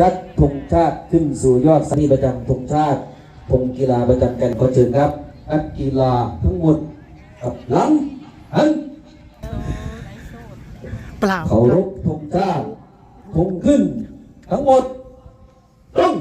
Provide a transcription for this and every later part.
จัดธงชาติขึ้นสู่ยอดสนีประจำธงชาติธงกีฬาประจำกันขอเชิญครับนักกีฬาทั้งหมดกับหลังหันเปล่าเคารพธงชาติธงขึ้นทั้งหมดตรง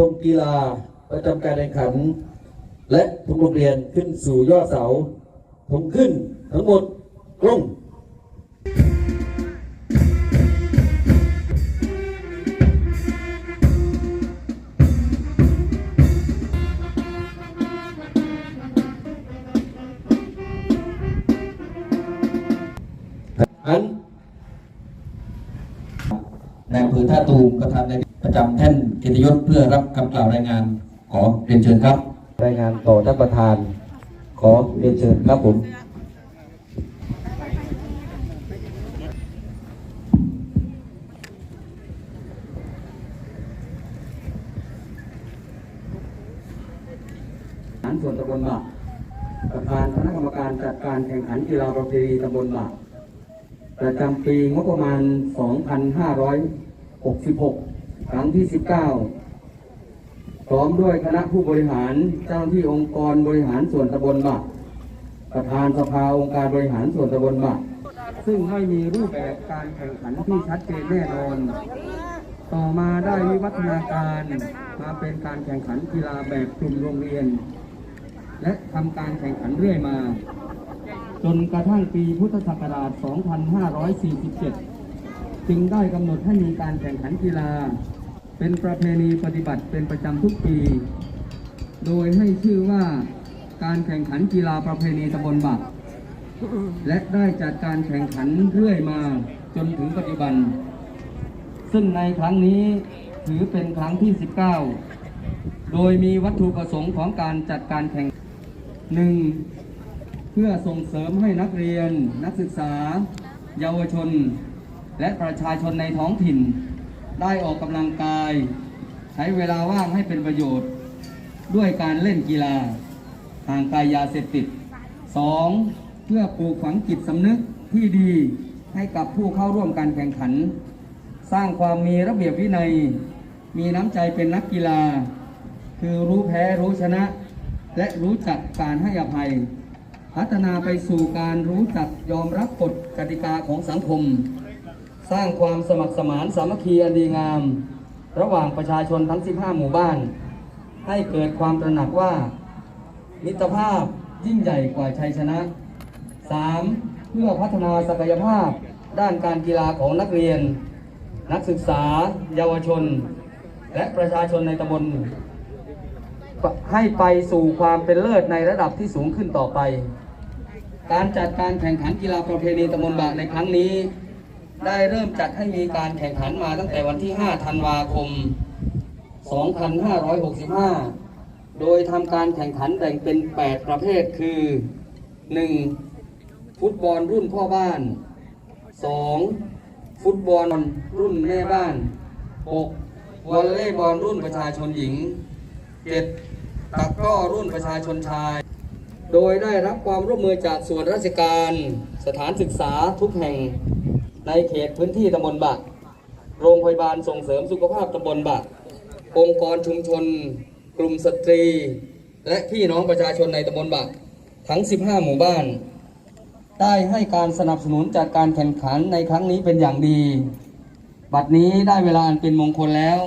ธงกีฬาประจำการแข่งขัน และธงโรงเรียนขึ้นสู่ยอดเสาธงขึ้นทั้งหมดตรง ประธานในประจำแท่นเกียรติยศเพื่อรับคำกล่าวรายงานขอเรียนเชิญครับ รายงานต่อท่านประธาน ขอเรียนเชิญครับผมฐานส่วนตำบลบะประธานคณะกรรมการจัดการแข่งขันกีฬาประเพณีตำบลบะประจำปีงบประมาณ 2566 ครั้งที่ 19 พร้อมด้วยคณะผู้บริหารเจ้าหน้าที่องค์กรบริหารส่วนตำบลบะประธานสภาองค์การบริหารส่วนตำบลบะซึ่งไม่มีรูปแบบการแข่งขันที่ชัดเจนแน่นอน ต่อมาได้วิวัฒนาการมาเป็นการแข่งขันกีฬาแบบกลุ่มโรงเรียน และทำการแข่งขันเรื่อยมา จนกระทั่งปีพุทธศักราช 2547 จึงได้กำหนดให้มีการแข่งขันกีฬา เป็นประเพณีปฏิบัติเป็นประจำทุกปี โดยให้ชื่อว่าการแข่งขันกีฬาประเพณีตำบลบักและได้จัดการแข่งขันเรื่อยมาจนถึงปัจจุบัน ซึ่งในครั้งนี้ถือเป็นครั้งที่ 19 โดยมีวัตถุประสงค์ของการจัดการแข่งหนึ่งเพื่อส่งเสริมให้นักเรียน นักศึกษา เยาวชน และประชาชนในท้องถิ่น ได้ออกกำลังกาย ใช้เวลาว่างให้เป็นประโยชน์ ด้วยการเล่นกีฬาห่างไกลยาเสพติด 2. เพื่อปลูกฝังจิตสำนึกที่ดีให้กับผู้เข้าร่วมการแข่งขัน สร้างความมีระเบียบวินัย มีน้ำใจเป็นนักกีฬา คือรู้แพ้รู้ชนะ และรู้จักการให้อภัย พัฒนาไปสู่การรู้จักยอมรับกฎกติกาของสังคม สร้างความสมัครสมานสามัคคีอันดีงาม ระหว่างประชาชนทั้ง 15 หมู่บ้าน ให้เกิดความตระหนักว่า มิตรภาพยิ่งใหญ่กว่าชัยชนะ 3. เพื่อพัฒนาศักยภาพด้านการกีฬาของนักเรียน นักศึกษา เยาวชน และประชาชนในตำบลให้ไปสู่ความเป็นเลิศในระดับที่สูงขึ้นต่อไป การจัดการแข่งขันกีฬาประเพณีตำบลบะในครั้งนี้ ได้เริ่มจัดให้มีการแข่งขันมาตั้งแต่วันที่ 5 ธันวาคม 2565 โดยทำการแข่งขันแบ่งเป็น 8 ประเภทคือ 1. ฟุตบอลรุ่นพ่อบ้าน 2. ฟุตบอลรุ่นแม่บ้าน 6. วอลเลย์บอลรุ่นประชาชนหญิง 7. ตะกร้อรุ่นประชาชนชาย โดยได้รับความร่วมมือจากส่วนราชการ สถานศึกษาทุกแห่ง ในเขตพื้นที่ตำบลบะโรงพยาบาลส่งเสริมสุขภาพตำบลบะองค์กรชุมชน กลุ่มสตรี และพี่น้องประชาชนในตำบลบะทั้ง 15 หมู่บ้าน ได้ให้การสนับสนุนจากการแข่งขันในครั้งนี้เป็นอย่างดี บัดนี้ได้เวลาอันเป็นมงคลแล้ว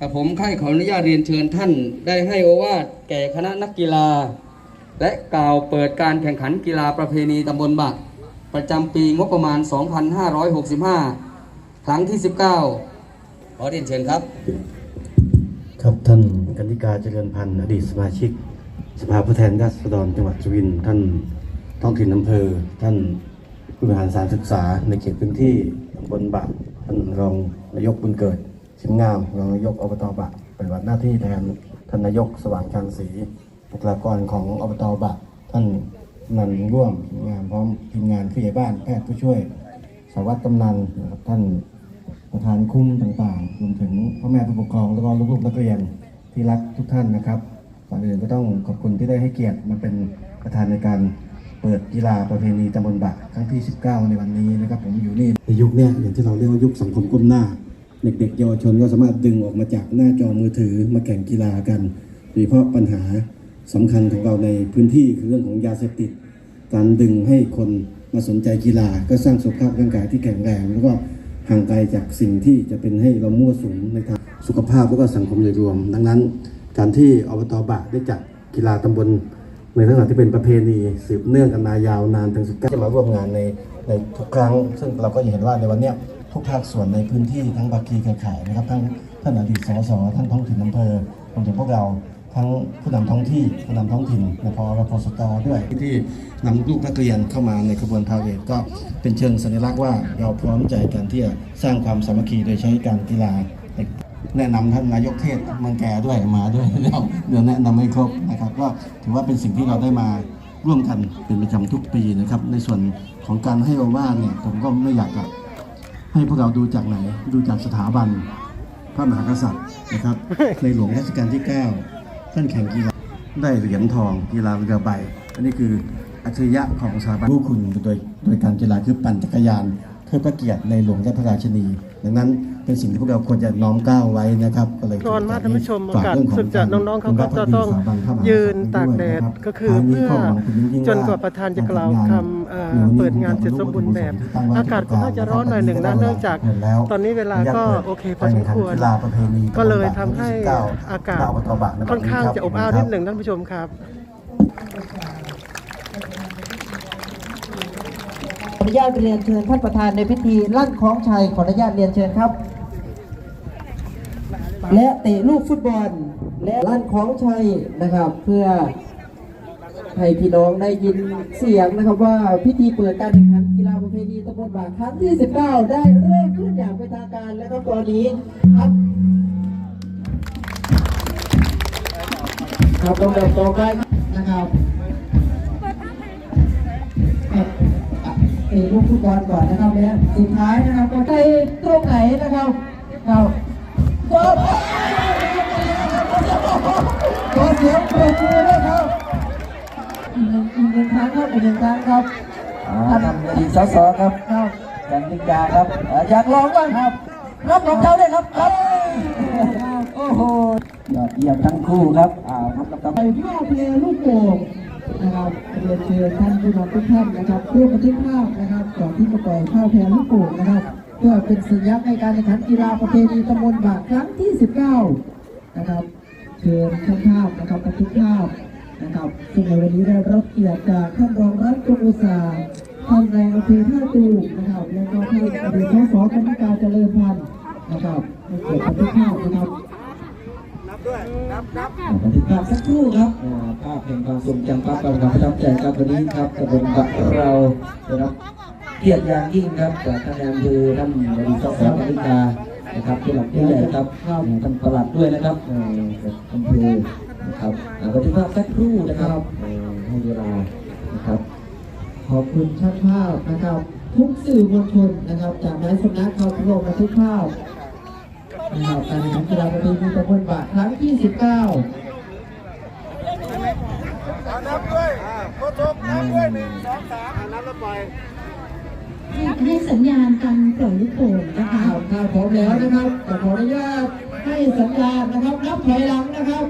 กับผมค่ายขออนุญาตเรียนเชิญท่าน ได้ให้โอวาทแก่คณะนักกีฬา และกล่าวเปิดการแข่งขันกีฬาประเพณีตำบลบะ ประจำปีงบประมาณ 2565 ครั้งที่ 19 ขอเรียนเชิญครับ ครับท่านกันติกาเจริญพันธ์อดีตสมาชิก สภาผู้แทนราษฎรจังหวัดสุรินทร์ท่านท้องถิ่นอำเภอ ท่านผู้บริหารสถารศึกษาในเขตพื้นที่ตำบลบะท่านรองนายกบุญเกิดชิมงามรองนายกอบตบะปฏิบัติหน้าที่แทนท่านนายกสว่างการศรีบุคลากรของอบตบะท่าน นันร่วมงานพร้อมทีมงานผู้ใหญ่บ้านแพทย์ผู้ช่วยสารวัตรกำนันนะครับท่านประธานคุ้มต่างๆรวมถึงพ่อแม่ผู้ปกครองแล้วก็ลูกๆนักเรียนที่รักทุกท่านนะครับก่อนอื่นก็ต้องขอบคุณที่ได้ให้เกียรติมาเป็นประธานในการเปิดกีฬาประเพณีตำบลบะครั้งที่ 19 ในวันนี้นะครับ ผมอยู่นี่ในยุคนี้อย่างที่เราเรียกว่ายุคสังคมก้มหน้า เด็กๆเยาวชนก็สามารถดึงออกมาจากหน้าจอมือถือมาแข่งกีฬากันโดยเฉพาะปัญหา สำคัญของเราในพื้นที่คือเรื่องของยาเสพติด การดึงให้คนมาสนใจกีฬาก็สร้างสุขภาพร่างกายที่แข็งแรง แล้วก็ห่างไกลจากสิ่งที่จะเป็นให้เรามั่วสุมในทางสุขภาพแล้วก็สังคมโดยรวม ดังนั้น การที่อบตบะได้จัดกีฬาตำบลในลักษณะที่เป็นประเพณีสืบเนื่องกันมายาวนานถึง19จะมาร่วมงานในในทุกครั้ง ซึ่งเราก็เห็นว่าในวันนี้ทุกภาคส่วนในพื้นที่ทั้งบากีเครือข่ายนะครับทั้งท่านอดีตสสท่านท้องถิ่นอำเภอรวมถึงพวกเรา ทั้งผู้นำท้องที่ผู้นำท้องถิ่นในพรพสตด้วยที่นำลูกนักเรียนเข้ามาในขบวนพาเหรดก็เป็นเชิงสัญลักษณ์ว่าเราพร้อมใจกันที่จะสร้างความสามัคคีโดยใช้การกีฬาแนะนำท่านนายกเทศเมืองแก่ด้วยมาด้วยแล้วเดี๋ยวแนะนำให้ครบนะครับ ก็ถือว่าเป็นสิ่งที่เราได้มาร่วมกันเป็นประจำทุกปีนะครับ ในส่วนของการให้โอวาทเนี่ยผมก็ไม่อยากจะให้พวกเราดูจากไหน ดูจากสถาบัน พระมหากษัตริย์นะครับ ในหลวงรัชกาลที่ 9 ท่านแข่งกีฬาได้เหรียญทองกีฬาเรือใบ อันนี้คืออัจฉริยะของสถาบันผู้คุณโดยโดยการกีฬาคือปั่นจักรยาน เพื่อพระเกียรติในหลวงและพระราชินี ดังนั้นเป็นสิ่งที่พวกเราควรจะน้อมเกล้าวไว้นะครับก็เลยก่อนมาท่านผู้ชมฝอากาศเรื่องของสุดจะน้องๆเขาก็จะต้องยืนตากแดดก็คือเพื่อจนกว่าประธานจะกล่าวคำเปิดงานเสร็จสมบูรณ์แบบ อากาศก็น่าจะร้อนหน่อยหนึ่งนะเนื่องจาก ตอนนี้เวลาก็โอเคพอสมควรก็เลยทำให้อากาศค่อนข้างจะอบอ้าวนิดหนึ่งท่านผู้ชมครับ ข ออนุญาตเรียนเชิญท่านประธานในพิธีลั่นคล้องชัยขออนุญาตเรียนเชิญครับ และเตะลูกฟุตบอล และลั่นคล้องชัยนะครับ เพื่อให้พี่น้องได้ยินเสียงนะครับว่าพิธีเปิดการแข่งขันกีฬาประเพณีตำบลบางครั้งที่ 19 ได้เริ่มขึ้นอย่างเป็นทางการแล้วก็ตอนนี้ครับครับลำดับต่อไปนะครับ ตะลูกฟุตบอลก่อนนะครับและสุดท้ายนะครับก็ได้ตรงไหนนะครับครับก็ขอเสียงปรบมือด้วยครับอีกหนึ่งอีกหนึ่งครั้งครับอีกหนึ่งครั้งครับท่านอดีตสสครับครับกันติกาครับเอ่ออยากลองบ้างครับรับรองเท้าด้วยครับครับโอ้โหยอดเยี่ยมทั้งคู่ครับอ่าครับกับไปพ่อเพลงลูกโป่ง นะครับเรียนเชิญท่านผู้นำทุกท่านนะครับร่วมบันทึกภาพนะครับก่อนที่จะปล่อยข้าวแพรลูกโป่งนะครับ เพื่อเป็นสัญลักษณ์ในการแข่งขันกีฬาประเพณีตำบลบากครั้งที่ 19 นะครับ เชิญช่างภาพนะครับบันทึกภาพนะครับซึ่งในวันนี้ได้รับเกียรติจากท่านรองรัฐกรมอุตสาหท่านนายอำเภอท่าตูมนะครับแล้วก็ท่านอดีตสสกรรมการเจริญพันธ์นะครับให้เกียรติบันทึกภาพนะครับ บันทึกภาพสักครู่ครับอ่าภาพแห่งความทรงจำภาพความประทับใจครับวันนี้ครับตำบลบะเราได้รับเกียรติอย่างยิ่งครับจากท่านนายอำเภอท่านอดีตสสกนิกานะครับผู้หลักผู้ใหญ่ครับท่านประหลัดด้วยนะครับเอ่อจากอำเภอนะครับอ่าบันทึกภาพสักครู่นะครับเอ่อให้เวลานะครับ ขอบคุณช่างภาพนะครับ ทุกสื่อมวลชนนะครับ จากนายสำนักเขาร่วมบันทึกภาพ นะครับการแข่งขันกีฬาประเพณีตะบนบะครั้งที่ 19อยากให้สัญญาณการปล่อยลูกโป่งนะคะข่าพร้อมแล้วนะครับขออนุญาตให้สัญญาณนะครับ นับถอยหลังนะครับ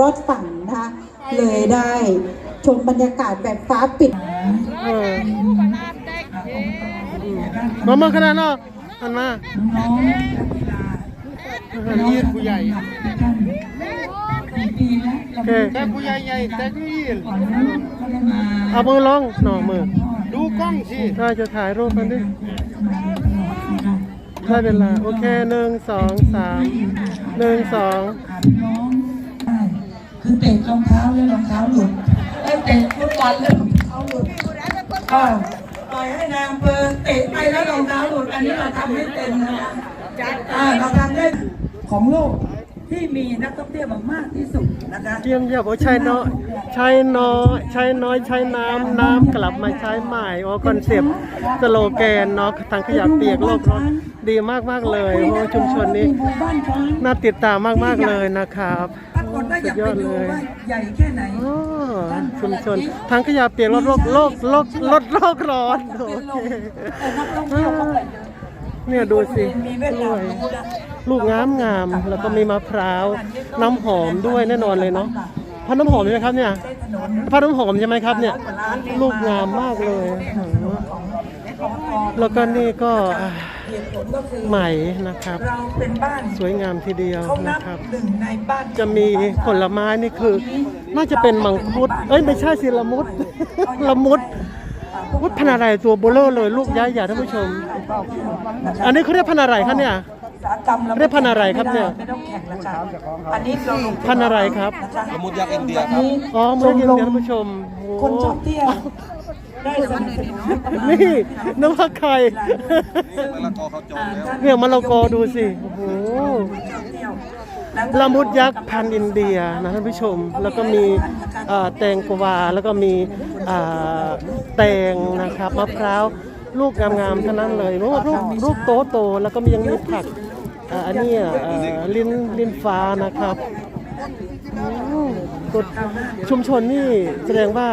รอดฝั่งนะคะเลยได้ชมบรรยากาศแบบฟ้าปิดเออมามาขนาดเนาะหันมาน้องนักกีฬาอันนี้ผู้ใหญ่ทุกท่านกี่ปีแล้วโอเคแต่ผู้ใหญ่ใหญ่แต่ก็ยืนก่อนหน้านี้ก็ได้มาเอามือลงหน่อมือ ดูกล้องสิน่าจะถ่ายรูปกันดิมาโดยตลอดนะคะได้เวลา โอเคหนึ่งสองสามหนึ่งสองหาพี่น้องได้ คือเตะรองเท้าแล้วรองเท้าหลุดไอ้ยเตะฟุตบอลแล้วรองเท้าหลุดก็ปล่อยให้นางเปิดเตะไปแล้วรองเท้าหลุดอันนี้เราทำไม่เป็นนะคะอ่าเราทำได้ของโลกที่มีนักท่องเที่ยวมากที่สุดนะคะเยี่ยมเยี่ยมโอ้ใช้น้อยใช้น้อยใช้น้อยใช้น้ำน้ำกลับมาใช้ใหม่โอ้คอนเซปต์สโลแกนเนาะทางขยะเปียกโลกร้อนดีมากมากเลยโอ้ชุมชนนี้น่าติดตามมากมากๆเลยนะครับ ปรากฏว่าอสุยาดกยไปอดดูเลยว่าใหญ่แค่ไหนอ๋อชุมชนทางขยะเปียกลดโลกโลกโลกลดโลกร้อนโอเป็นลเคมแต่นักท่องเที่ยวเขาไปเยอะเนี่ยดูสิมีเวียดกนาล้มวยรู้นะลูกงามงามๆแล้วก็มีมะพร้าว น้ำหอมด้วยแน่นอนเลยเนาะพันน้ำหอมใช่ไหมครับเนี่ยได้ถนนพันน้ำหอมใช่ไหมครับเนี่ย ลูกงามมากเลย แล้วก็นี่ก็อ่า เหตุผลก็คือไหมนะครับ เราเป็นบ้านสวยงามทีเดียวเขานันะบครับ หนึ่งในบ้านจะมีผลไม้นี่คือ น่าจะเป็นมังคุด เอ้ยไม่ใช่สิละมุด ละมุดวุฒพันธุ์อะไรตัวโบเลอร์เลยลูกย้ายใหญ่ท่านผู้ชม อันนี้เขาเรียกพันธุ์อะไรครับเนี่ยอุตสาหกรรมเราเรียกพันธุ์อะไรครับเนี่ยไม่ต้องแข่งละกันอันนี้เราลงพันธุ์อะไรครับนะคะมุดยักษ์อินเดียวันครับนี้อ๋อเมื่อกี้ชมรเดียวท่านผู้ชมโอ้คนชอบเที่ยว ได้สนับสนุนนี่น้ำผักไข่มะละกอเขาจองแล้วเนี่ยมะละกอดูสิโอ้โหละมุดยักษ์พันธุ์อินเดียนะท่านผู้ชม แล้วก็มีอ่าแตงกวา แล้วก็มีอ่าแตงนะครับมะพร้าวลูกงามๆทั้งนั้นเลยโอ้ลูกลูกโตโตๆแล้วก็มียังมีผักอ่าอันนี้อะอ่าลิ้นลิ้นฟ้านะครับอืม กดชุมชนนี่แสดงว่า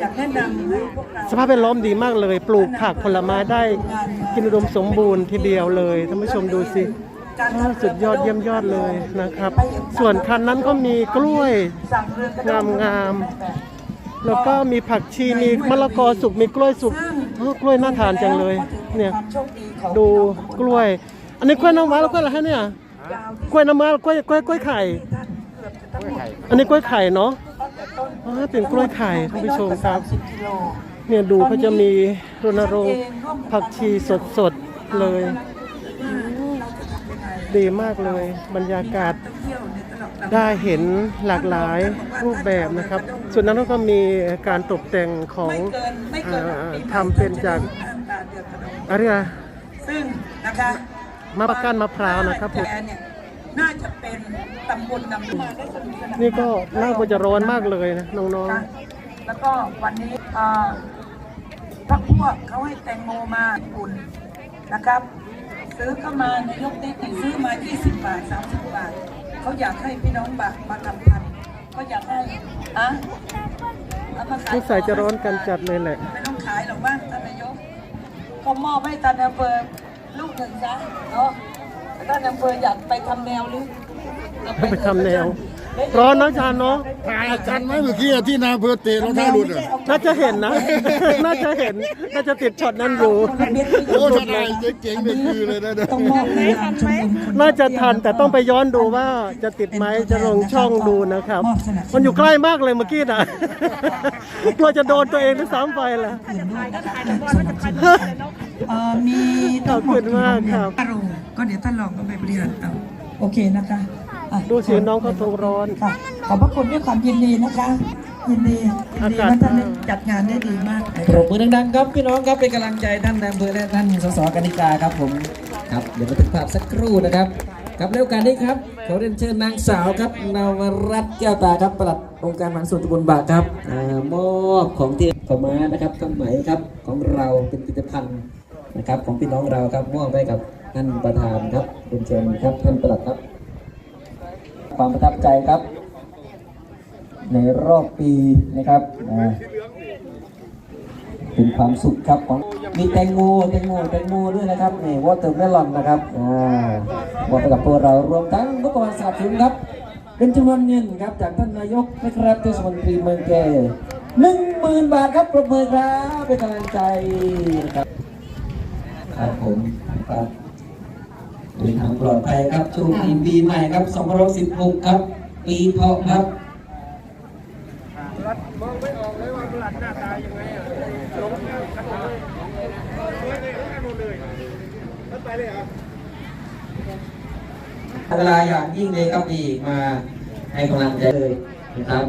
อยากแนะนำให้พวกเราสภาพแวดล้อมดีมากเลย ปลูกผักผลไม้ได้กินอุดมสมบูรณ์ทีเดียวเลยท่านผู้ชมดูสิอ้าวสุดยอดเยี่ยมยอดเลยนะครับ ส่วนคันนั้นก็มีกล้วยสั่งเรือกระงามงามๆแล้วก็มีผักชีมีมะละกอสุกมีกล้วยสุกอ้าวกล้วยน่าทานจังเลย เนี่ย ความโชคดีของดูกล้วย อันนี้กล้วยน้ำว้าแล้วกล้วยอะไรฮะเนี่ย กล้วยน้ำว้ากล้วยกล้วยกล้วยไข่ อันนี้กล้วยไข่เนาะอ๋อเป็นกล้วยไข่ท่านผู้ชมครับกิโลเนี่ยดูเขาจะมีรณรงค์ผักชีสดๆเลย ดีมากเลยบรรยากาศได้เห็นหลากหลายรูปแบบนะครับ ส่วนนั้นก็มีการตกแต่งของไม่เกินไม่เกินอ่าปีใหม่ทำเป็นจากตาเดือดขนมอะไรอะซึ่งนะคะมะปรางก้านมะพร้าวนะครับผมแต่เนี่ยน่าจะเป็นตำบลนำมาได้สนุกสนานนี่ก็น่าจะร้อนมากเลยนะน้องค่ะแล้วก็วันนี้อ่าพักพวกเขาให้แตงโมมาญี่ปุ่นนะครับ ซื้อเข้ามานายกได้ติซื้อมา 20 บาท 30 บาท เขาอยากให้พี่น้องบามาทำพันธุ์เขาอยากให้อะเอามาๆขายผู้ใส่จะร้อนกันจัดเลยแหละ ไม่ต้องขายหรอกบ้างท่านนายก ก็มอบให้ท่านอำเภอลูกหนึ่งซะเนาะ ท่านอำเภออยากไปทำแนวหรือไปทำแนว ร้อนนะอาจารย์เนาะถ่ายกันไหมเมื่อกี้ที่นาเพื่อเตะรองเท้าหลุดอะน่าจะเห็นนะ น่าจะเห็น น่าจะติดช็อตนั้นอยู่โอ้ถ้าได้เจ๋งๆเป็นคือเลยนะเนี่ยต้องมอบให้ทางชมรมคนน่าจะทันแต่ต้องไปย้อนดูว่าจะติดไหมจะลงช่องดูนะครับ มันอยู่ใกล้มากเลยเมื่อกี้นะกลัวจะโดนตัวเองด้วยซ้ำไปละ เอ่อมีขอบคุณมากครับอารมณ์ก็เดี๋ยวท่านลองก็ไปบริหารเอาโอเคนะคะอะดูสิน้องก็ทงร้อน ค่ะขอบพระคุณด้วยความยินดีนะคะยินดียินอาดีกาศว่าท่านจัดงานได้ดีมาก ปรบมือดังๆครับพี่น้องครับเป็นกำลังใจท่านนายอำเภอและท่านสสกนิกาครับผมครับเดี๋ยวมาถึงภาพสักครู่นะครับครับแล้วการนี้ครับขอเรียนเชิญนางสาวครับนวรัตน์แก้วตาครับปลัดองค์การบางส่วนตำบลบากครับอ่ามอบของที่ขาวม้านะครับข้าวไหมครับของเราเป็นผลิตภัณฑ์ นะครับ ของพี่น้องเราครับมอบให้กับท่านประธานครับเรียนเชิญครับท่านประหลัดครับ ความประทับใจครับ ในรอบปีนะครับเป็นความสุขครับของมีแตงโมแตงโมแตงโมด้วยนะครับนี่วอเตอร์เมลอนนะครับอ่ามอบให้กับพวกเรารวมทั้งเมื่อก่อนสนับสนุนครับ เป็นจำนวนเงินครับจากท่านนายกนะครับเทศมนตรีเมืองแก่หนึ่งหมื่นบาทครับปรบมือครับเป็นกำลังใจนะครับ ครับผมครับเดินทางปลอดภัยครับช่วงปีปีใหม่ครับ2016 ครับ ปีเถาะครับเวลาอย่างยิ่งเลยครับดีมาให้กำลังใจเลยนะครับ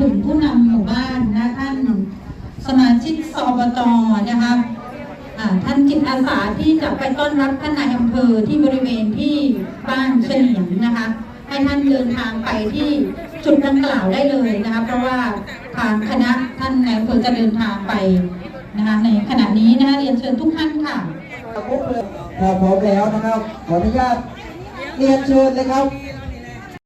ของผู้นำหมู่บ้านนะท่านสมาชิกสอบตนะคะท่านจิตอาสาที่จะไปต้อนรับท่านนายอำเภอที่บริเวณที่บ้านเฉลียงนะคะให้ท่านเดินทางไปที่จุดดังกล่าวได้เลยนะคะเพราะว่าทางคณะท่านนายอำเภอจะเดินทางไปนะคะในขณะนี้นะคะเรียนเชิญทุกท่านค่ะพร้อมแล้วนะครับขออนุญาตเรียนเชิญเลยครับ